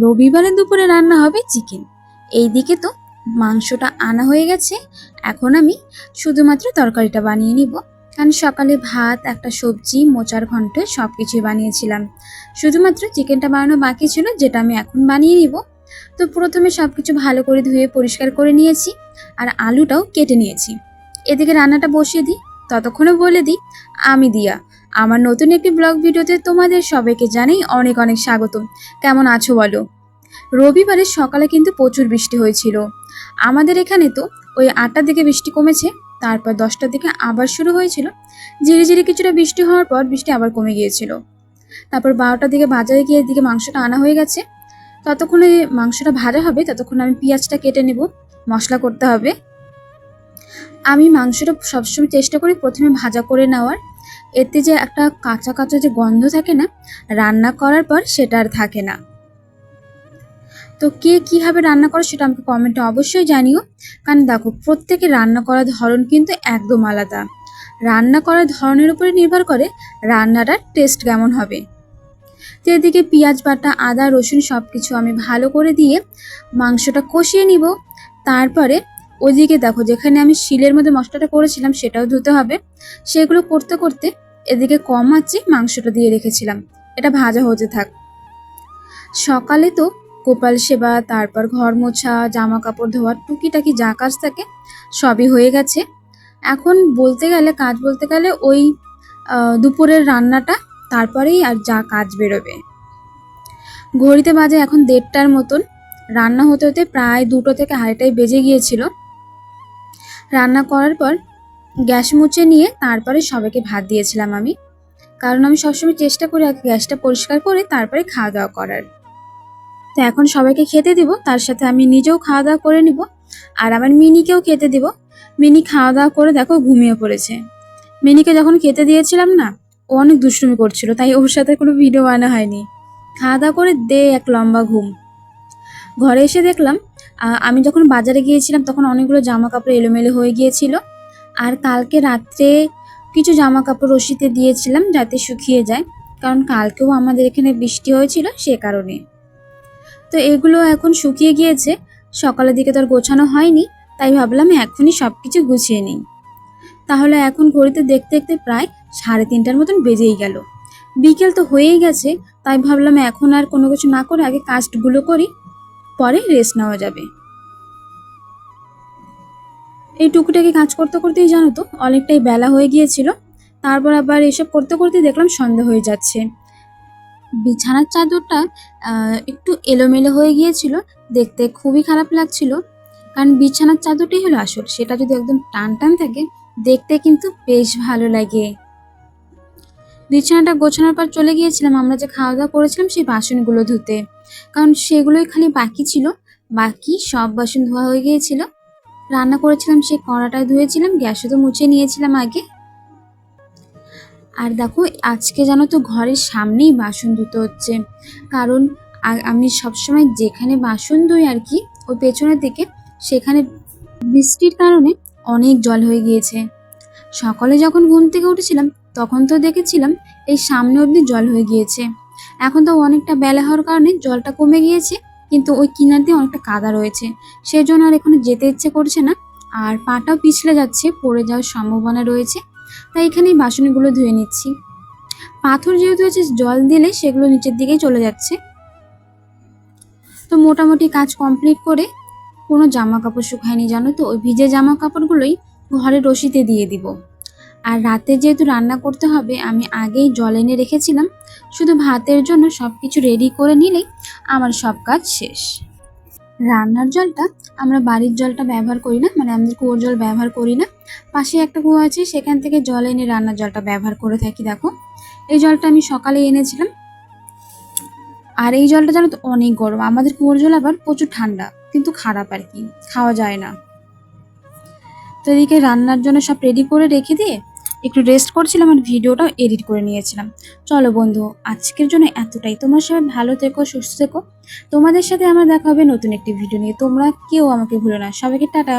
রবিবারে দুপুরে রান্না হবে চিকেন। এইদিকে তো মাংসটা আনা হয়ে গেছে। এখন আমি শুধুমাত্র তরকারিটা বানিয়ে নিব। কারণ সকালে ভাত, একটা সবজি, মোচার ঘন্ট সব কিছুই বানিয়েছিলাম। শুধুমাত্র চিকেনটা বানানো বাকি ছিল, যেটা আমি এখন বানিয়ে নিব। তো প্রথমে সব কিছু ভালো করে ধুয়ে পরিষ্কার করে নিয়েছি। আর আলুটাও কেটে নিয়েছি। এদিকে রান্নাটা বসিয়ে দিই। ততক্ষণে বলে দিই, আমি দিয়া। আমার নতুন একটি ব্লগ ভিডিওতে তোমাদের সবাইকে জানাই অনেক অনেক স্বাগতম কেমন আছো বলো? রবিবারে সকালে কিন্তু প্রচুর বৃষ্টি হয়েছিল। আমাদের এখানে তো ওই আটটার দিকে বৃষ্টি কমেছে, তারপর দশটার দিকে আবার শুরু হয়েছিল। ধীরে ধীরে কিছুটা বৃষ্টি হওয়ার পর বৃষ্টি আবার কমে গিয়েছিল। তারপর বারোটার দিকে বাজারে গিয়ে এদিকে মাংসটা আনা হয়ে গেছে। ততক্ষণে মাংসটা ভাজা হবে, ততক্ষণ আমি পেঁয়াজটা কেটে নেব। মশলা করতে হবে। আমি মাংসটা সবসময় চেষ্টা করি প্রথমে ভাজা করে নেওয়ার। এতে যে একটা কাঁচা কাঁচা যে গন্ধ থাকে না, রান্না করার পর সেটা আর থাকে না। তো কে কীভাবে রান্না করে সেটা আমাকে কমেন্টে অবশ্যই জানিও। কারণ দেখো প্রত্যেকে রান্না করার ধরন কিন্তু একদম আলাদা। রান্না করার ধরনের উপরে নির্ভর করে রান্নাটার টেস্ট কেমন হবে। তো এদিকে পেঁয়াজ বাটা, আদা, রসুন সব কিছু আমি ভালো করে দিয়ে মাংসটা কষিয়ে নিব। তারপরে ওদিকে দেখো, যেখানে আমি শিলের মধ্যে মশলাটা করেছিলাম সেটাও ধুতে হবে। সেগুলো করতে করতে এদিকে কম আছে মাংসটা দিয়ে রেখেছিলাম। এটা ভাজা হতে থাক। সকালে তো গোপাল সেবা, তারপর ঘর মোছা জামা কাপড় ধোয়া টুকিটাকি যা কাজ থাকে সবই হয়ে গেছে। এখন বলতে গেলে, কাজ বলতে গেলে ওই দুপুরের রান্নাটা, তারপরেই আর যা কাজ বেরোবে। ঘড়িতে বাজে এখন দেড়টার মতন। রান্না হতে হতে প্রায় দুটো থেকে আড়াইটায় বেজে গিয়েছিল। রান্না করার পর গ্যাস মুছে নিয়ে তারপরে সবাইকে ভাত দিয়েছিলাম আমি। কারণ আমি সবসময় চেষ্টা করি আগে গ্যাসটা পরিষ্কার করে তারপরে খাওয়া দাওয়া করার। তো এখন সবাইকে খেতে দিব, তার সাথে আমি নিজেও খাওয়া দাওয়া করে নিব আর আমার মিনিকেও খেতে দিব। মিনি খাওয়া দাওয়া করে দেখো ঘুমিয়ে পড়েছে। মিনিকে যখন খেতে দিয়েছিলাম না, ও অনেক দুষ্টুমি করছিল, তাই ওর সাথে কোনো ভিডিও বানা হয়নি। খাওয়া দাওয়া করে দে এক লম্বা ঘুম। ঘরে এসে দেখলাম আমি যখন বাজারে গিয়েছিলাম, তখন অনেকগুলো জামা কাপড় এলোমেলো হয়ে গিয়েছিল। আর কালকে রাত্রে কিছু জামা কাপড় রশিতে দিয়েছিলাম যাতে শুকিয়ে যায়। কারণ কালকেও আমাদের এখানে বৃষ্টি হয়েছিল সে কারণে। তো এগুলো এখন শুকিয়ে গিয়েছে। সকালের দিকে তো আর গোছানো হয়নি, তাই ভাবলাম এখনই সব কিছু গুছিয়ে নিই। তাহলে এখন ঘড়িতে দেখতে দেখতে প্রায় সাড়ে তিনটার মতন বেজেই গেল। বিকেল তো হয়েই গেছে, তাই ভাবলাম এখন আর কোনো কিছু না করে আগে কাজগুলো করি। পরে রেস্ট নেওয়া যাবে। এই টুকুটাকে কাজ করতে করতেই জানো তো, অনেকটাই বেলা হয়ে গিয়েছিল। তারপর আবার এসব করতে করতে দেখলাম সন্ধ্যা হয়ে যাচ্ছে। বিছানার চাদরটা একটু এলোমেলো হয়ে গিয়েছিল, দেখতে খুবই খারাপ লাগছিল। কারণ বিছানার চাদরটাই হলো আসল, সেটা যদি একদম টান টান থাকে, দেখতে কিন্তু বেশ ভালো লাগে। বিছানাটা গোছানোর পর চলে গিয়েছিলাম। আমরা যে খাওয়া দাওয়া করেছিলাম সেই বাসনগুলো ধুতে। কারণ সেগুলোই খালি বাকি ছিল। বাকি সব বাসন ধোয়া হয়ে গিয়েছিল। রান্না করেছিলাম সেই কড়াটা ধুয়েছিলাম, গ্যাসও তো মুছে নিয়েছিলাম আগে। আর দেখো, আজকে জানো তো ঘরের সামনেই বাসন ধুতে হচ্ছে। কারণ আমি সবসময় যেখানে বাসন ধুই আর কি, ওই পেছনের দিকে, সেখানে বৃষ্টির কারণে অনেক জল হয়ে গিয়েছে। সকালে যখন ঘুম থেকে উঠেছিলাম, তখন তো দেখেছিলাম এই সামনে অবধি জল হয়ে গিয়েছে। এখন তো অনেকটা বেলা হওয়ার কারণে জলটা কমে গিয়েছে, কিন্তু ওই কিনার দিয়ে অনেকটা কাদা রয়েছে। সেই জন্য আর এখানে যেতে ইচ্ছে করছে না, আর পাটাও পিছলে যাচ্ছে, পড়ে যাওয়ার সম্ভাবনা রয়েছে। তাই এখানেই বাসনগুলো ধুয়ে নিচ্ছি। পাথর যেহেতু হচ্ছে জল দিলে সেগুলো নিচের দিকেই চলে যাচ্ছে। তো মোটামুটি কাজ কমপ্লিট করে কোনো জামা কাপড় শুকায়নি, জানো তো? ওই ভিজে জামা কাপড়গুলোই ঘরে রশিতে দিয়ে দিব। আর রাতে যেহেতু রান্না করতে হবে, আমি আগেই জল এনে রেখেছিলাম। শুধু ভাতের জন্য সব কিছু রেডি করে নিলেই আমার সব কাজ শেষ। রান্নার জলটা আমরা বাড়ির জলটা ব্যবহার করি না মানে আমাদের কুয়োর জল ব্যবহার করি না। পাশে একটা কুয়ো আছে, সেখান থেকে জল এনে রান্নার জলটা ব্যবহার করে থাকি, দেখো। এই জলটা আমি সকালে এনেছিলাম। আর এই জলটা জানো তো অনেক গরম, আমাদের কুয়োর জল আবার প্রচুর ঠান্ডা, কিন্তু খারাপ আর কি, খাওয়া যায় না। তো এদিকে রান্নার জন্য সব রেডি করে রেখে দিয়ে একটু রেস্ট করছিলাম আর ভিডিওটাও এডিট করে নিয়েছিলাম। চলো বন্ধু, আজকের জন্য এতটাই। তোমরা সবাই ভালো থেকো, সুস্থ থেকো। তোমাদের সাথে আমার দেখা হবে নতুন একটি ভিডিও নিয়ে। তোমরা কেউ আমাকে ভুলো না। সবাইকে টাটা।